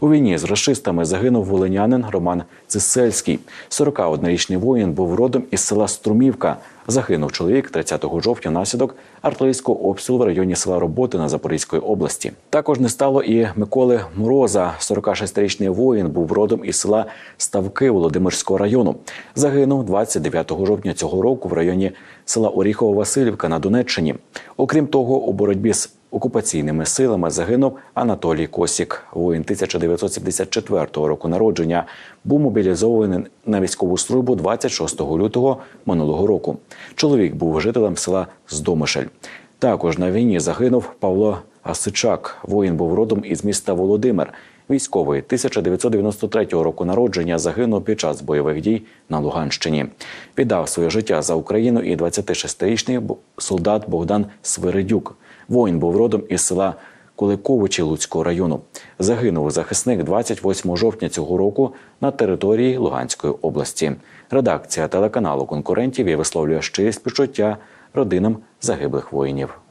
У війні з расистами загинув волинянин Роман Цисельський. 41-річний воїн був родом із села Струмівка. Загинув чоловік 30 жовтня внаслідок артилерійського обстрілу в районі села Роботина Запорізької області. Також не стало і Миколи Мороза. 46-річний воїн був родом із села Ставки Володимирського району. Загинув 29 жовтня цього року в районі села Оріхово-Василівка на Донеччині. Окрім того, у боротьбі з окупаційними силами загинув Анатолій Косік. Воїн 1974 року народження був мобілізований на військову службу 26 лютого минулого року. Чоловік був жителем села Здомишель. Також на війні загинув Павло Гасичак. Воїн був родом із міста Володимир. Військовий 1993 року народження загинув під час бойових дій на Луганщині. Віддав своє життя за Україну і 26-річний солдат Богдан Свиридюк. Воїн був родом із села Куликовичі Луцького району. Загинув захисник 28 жовтня цього року на території Луганської області. Редакція телеканалу конкурентів і висловлює щирі співчуття родинам загиблих воїнів.